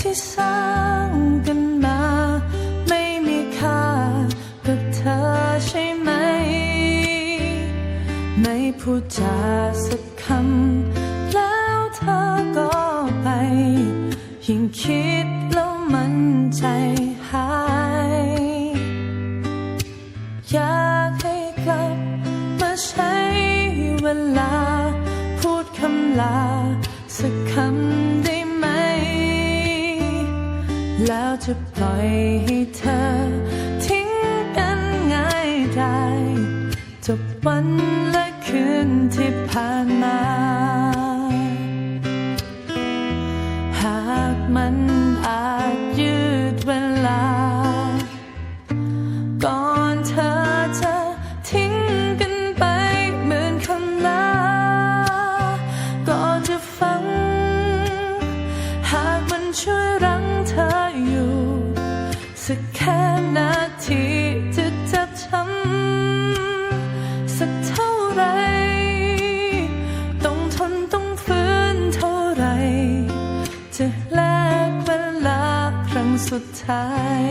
ที่สร้างกันมา ไม่มีค่ากับเธอใช่ไหม ไม่พูดจาสักคำ แล้วเธอก็ไป ยิ่งคิดแล้วมันใจหาย อยากให้กลับมาใช้เวลา พูดคำลาสักคำ แล้วจะปล่อยให้เธอ ทิ้งกันง่ายได้จบวันและคืนที่ผ่านมา หากมันอาจยืดเวลา แค่นาทีจะจับช้ำสักเท่าไร ต้องทนต้องฝืนเท่าไร จะแลกเวลาครั้งสุดท้าย